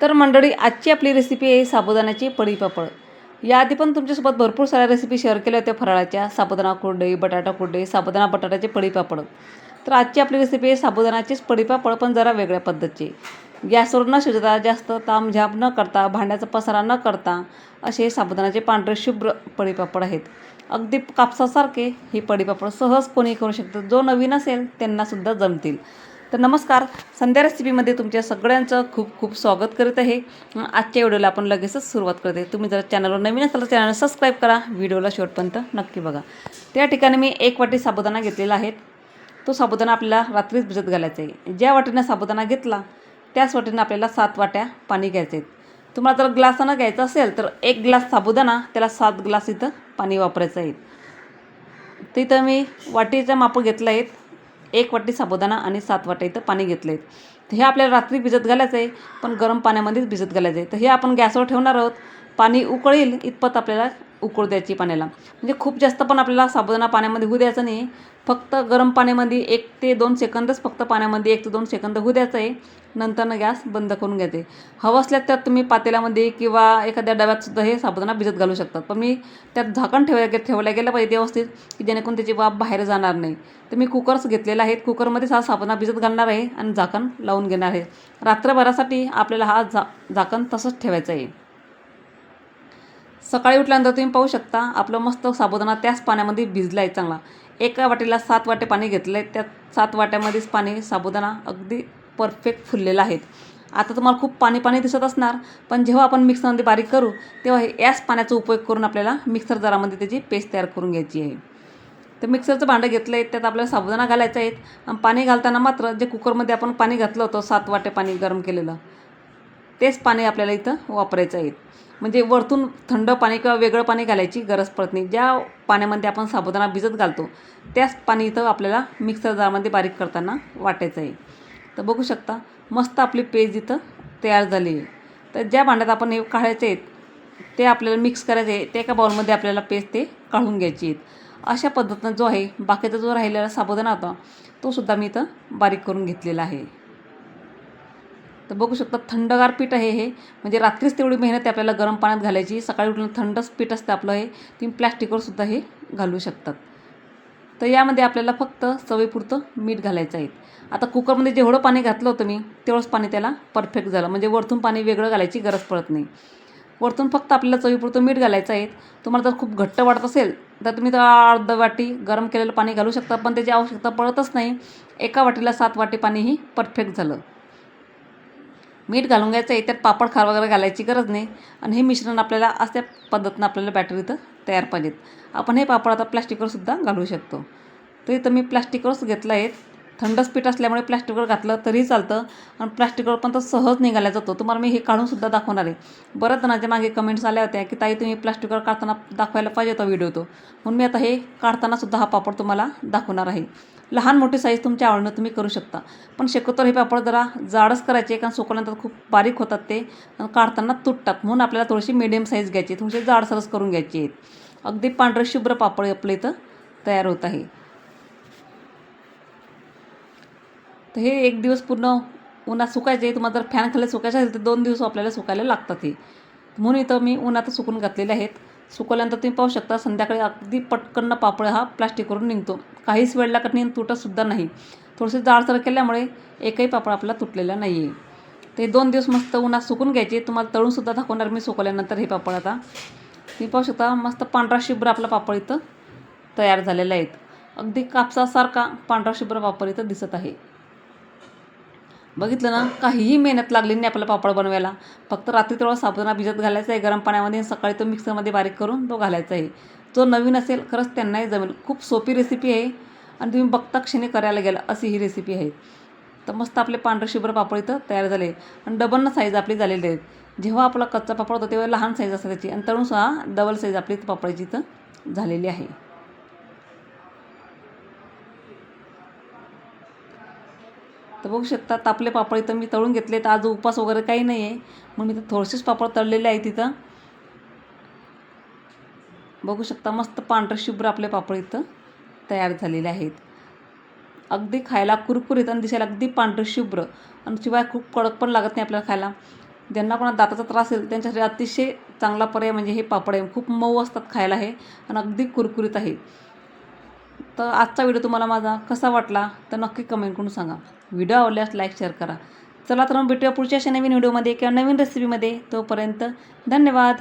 तर मंडळी आजची आपली रेसिपी आहे साबुदाण्याची पडी पापड. याआधी पण तुमच्यासोबत भरपूर साऱ्या रेसिपी शेअर केल्या होत्या फराळाच्या. साबुदाणा कुरडई बटाटा कुरडई साबुदाणा बटाट्याचे पडी पापड. तर आजची आपली रेसिपी आहे साबुदाण्याचीच पडी पापड पण जरा वेगळ्या पद्धतीची. गॅसवर न शिजता जास्त तामझाप न करता भांड्याचा पसारा न करता असे साबुदाण्याचे पांढरे शुभ्र पडीपापड आहेत. अगदी कापसासारखे ही पडीपापड सहज कोणी करू शकतं जो नवीन असेल त्यांनासुद्धा जमतील. तर नमस्कार. संध्या रेसिपीमध्ये तुमच्या सगळ्यांचं खूप खूप स्वागत करीत आहे. आजच्या व्हिडिओला आपण लगेचच सुरुवात करते. तुम्ही जर चॅनलवर नवीन असाल तर चॅनल सबस्क्राईब करा. व्हिडिओला शेवटपर्यंत नक्की बघा. त्या ठिकाणी मी एक वाटी साबुदाणा घेतलेला आहे. तो साबुदाणा आपल्याला रात्रीच भिजत घालायचा आहे. ज्या वाटीनं साबुदाणा घेतला त्याच वाटीनं आपल्याला सात वाट्या पाणी घ्यायचं आहेत तुम्हाला जर ग्लासानं घ्यायचं असेल तर एक ग्लास साबुदाणा त्याला सात ग्लास इथं पाणी वापरायचं आहे. तिथं मी वाटीच्या माप घेतलं आहेत. एक वाटी साबुदाणा आणि सात वाट्या इथं पाणी घेतलं आहेत तर हे आपल्याला रात्री भिजत घालायचं आहे पण गरम पाण्यामध्येच भिजत घालायचं आहे तर हे आपण गॅसवर ठेवणार आहोत. पाणी उकळेल इतपत आपल्याला उकळू द्यायची पाण्याला. म्हणजे खूप जास्त पण आपल्याला साबुदाणा पाण्यामध्ये होऊ द्यायचं नाही. फक्त गरम पाण्यामध्ये एक ते दोन सेकंदच फक्त पाण्यामध्ये एक ते दोन सेकंद होऊ द्यायचं आहे नंतरनं गॅस बंद करून घ्यायचे. हवं असल्यास त्यात तुम्ही पातेल्यामध्ये किंवा एखाद्या डब्यातसुद्धा हे साबुदाणा भिजत घालू शकतात पण मी त्यात झाकण ठेवल्या ठेवल्या गेलं पाहिजे व्यवस्थित की जेणेकरून त्याची वाफ बाहेर जाणार नाही. तर मी कुकर्स घेतलेला आहे कुकरमध्येच हा साबुदाणा भिजत घालणार आहे आणि झाकण लावून घेणार आहे. रात्रभरासाठी आपल्याला हा झा झाकण तसंच ठेवायचं आहे सकाळी उठल्यानंतर तुम्ही पाहू शकता आपलं मस्त साबुदाणा त्याच पाण्यामध्ये भिजला आहे चांगला. एका वाटेला सात वाटे पाणी घेतलं आहे त्यात सात वाट्यामध्येच पाणी साबुदाणा अगदी परफेक्ट फुललेला आहे आता तुम्हाला खूप पाणी पाणी दिसत असणार पण जेव्हा आपण मिक्सरमध्ये बारीक करू तेव्हा हे याच पाण्याचा उपयोग करून आपल्याला मिक्सर जारामध्ये त्याची पेस्ट तयार करून घ्यायची आहे. तर मिक्सरचं भांडं घेतलं आहे त्यात आपल्याला साबुदाणा घालायचं आहे आणि पाणी घालताना मात्र जे कुकरमध्ये आपण पाणी घातलं होतं सात वाटे पाणी गरम केलेलं तेच पाणी आपल्याला इथं वापरायचं आहे. म्हणजे वरतून थंड पाणी किंवा वेगळं पाणी घालायची गरज पडत नाही. ज्या पाण्यामध्ये आपण साबुदाणा भिजत घालतो त्याच पाणी इथं आपल्याला मिक्सर जारमध्ये बारीक करताना वाटायचं आहे. तर बघू शकता मस्त आपली पेज इथं तयार झाली आहे. तर ज्या भांड्यात आपण हे काढायचे आहेत ते आपल्याला मिक्स करायचे आहे ते एका बाउलमध्ये आपल्याला पेस्ट ते काढून घ्यायची आहेत. अशा पद्धतीनं जो आहे बाकीचा जो राहिलेला साबुदाणा होता तो सुद्धा मी इथं बारीक करून घेतलेला आहे. तर बघू शकता थंडगार पीठ आहे हे. म्हणजे रात्रीच तेवढी मेहनत आहे आपल्याला गरम पाण्यात घालायची. सकाळी उठून थंडच पीठ असतं आपलं हे. तुम्ही प्लॅस्टिकवर सुद्धा हे घालू शकतात. तर यामध्ये आपल्याला फक्त चवीपुरतं मीठ घालायचं आहे. आता कुकरमध्ये जेवढं पाणी घातलं होतं मी तेवढंच पाणी त्याला परफेक्ट झालं. म्हणजे वरतून पाणी वेगळं घालायची गरज पडत नाही. वरतून फक्त आपल्याला चवीपुरतं मीठ घालायचं आहे. तुम्हाला जर खूप घट्ट वाटत असेल तर तुम्ही तर अर्ध वाटी गरम केलेलं पाणी घालू शकता. पण त्याची आवश्यकता पडतच नाही. एका वाटीला सात वाटी पाणीही परफेक्ट झालं. मीठ घालून घ्यायचं आहे त्यात पापड खार वगैरे घालायची गरज नाही. आणि हे मिश्रण आपल्याला अशा पद्धतीनं आपल्याला बॅटर इथं तयार पाहिजेत. आपण हे पापड आता प्लॅस्टिकवर सुद्धा घालू शकतो. तर इथं मी प्लॅस्टिकवरच घेतलं आहे. थंडच पीठ असल्यामुळे प्लॅस्टिकवर घातलं तरी चालतं आणि प्लॅस्टिकवर पण तर सहज निघाला जातो. तुम्हाला मी हे काढूनसुद्धा दाखवणार आहे. बऱ्याच जणांच्या मागे कमेंट्स आल्या होत्या की ताई तुम्ही प्लॅस्टिकवर काढताना दाखवायला पाहिजे होता व्हिडिओ तो. म्हणून मी आता हे काढतानासुद्धा हा पापड तुम्हाला दाखवणार आहे. लहान मोठी साईज तुमच्या आवडीनं तुम्ही करू शकता. पण शक्यतो हे पापड जरा जाडच करायचे कारण सुकवल्यानंतर खूप बारीक होतात ते. काढताना तुटतात. म्हणून आपल्याला थोडीशी मिडियम साईज घ्यायची थोडीशी जाडसरच करून घ्यायची आहेत. अगदी पांढरं शुभ्र पापड आपलं इथं तयार होत आहे तर हे एक दिवस पूर्ण उन्हात सुकायचे तुम्हाला जर फॅन खाली सुकायचे असेल तर दोन दिवस आपल्याला सुकायला लागतात हे. म्हणून इथं मी उन्हात सुकून घातलेले आहेत. सुकवल्यानंतर तुम्ही पाहू शकता संध्याकाळी अगदी पटकन पापड हा प्लास्टिकवरून निघतो. काहीच वेळ लागत नाही तुटतसुद्धा नाही. थोडंसं जाडसर केल्यामुळे एकही पापड आपला तुटलेला नाही आहे ते दोन दिवस मस्त उन्हात सुकून घ्यायचे. तुम्हाला तळूनसुद्धा दाखवणार मी सुकवल्यानंतर हे पापड आता. तुम्ही पाहू शकता मस्त पांढरा शिब्र आपला पापड इथं तयार झालेला आहेत अगदी कापसासारखा पांढरा शुभ्र पापड इथं दिसत आहे. बघितलं ना काहीही मेहनत लागली नाही आपल्याला पापड बनवायला. फक्त रात्री तेवढा साबुदाणा भिजत घालायचा आहे गरम पाण्यामध्ये सकाळी तो मिक्सरमध्ये बारीक करून तो घालायचा आहे. जो नवीन असेल खरंच त्यांनाही जमेल. खूप सोपी रेसिपी आहे आणि तुम्ही बघता क्षणी करायला गेला अशी ही रेसिपी आहे. तर मस्त आपले पांढरे शुभ्र पापड इथं तयार झाले. आणि डबलनं साईज आपली झालेली आहेत. जेव्हा आपला कच्चा पापड होता तेव्हा लहान साईज असते त्याची. आणि तळून सुद्धा डबल साईज आपली पापडाची इथं झालेली आहे. तर बघू शकता तापले पापड इथं मी तळून घेतले तर आज उपास वगैरे काही नाही आहे मग मी तर थोडेसेच पापड तळलेले आहे तिथं बघू शकता मस्त पांढरे शुभ्र आपले पापड इथं तयार झालेले आहेत. अगदी खायला कुरकुरीत आणि दिसायला अगदी पांढरे शुभ्र. आणि शिवाय खूप कडक पण लागत नाही आपल्याला खायला. ज्यांना कोणा दाताचा त्रास असेल त्यांच्यासाठी अतिशय चांगला पर्याय म्हणजे हे पापड आहे. खूप मऊ असतात खायला हे. आणि अगदी कुरकुरीत आहे तर आजचा व्हिडिओ तुम्हाला माझा कसा वाटला तर नक्की कमेंट करून सांगा. व्हिडिओ आवडल्यास लाईक शेअर करा. चला तर मग भेटूया पुढच्या अशा नवीन व्हिडिओमध्ये किंवा नवीन रेसिपीमध्ये तोपर्यंत धन्यवाद.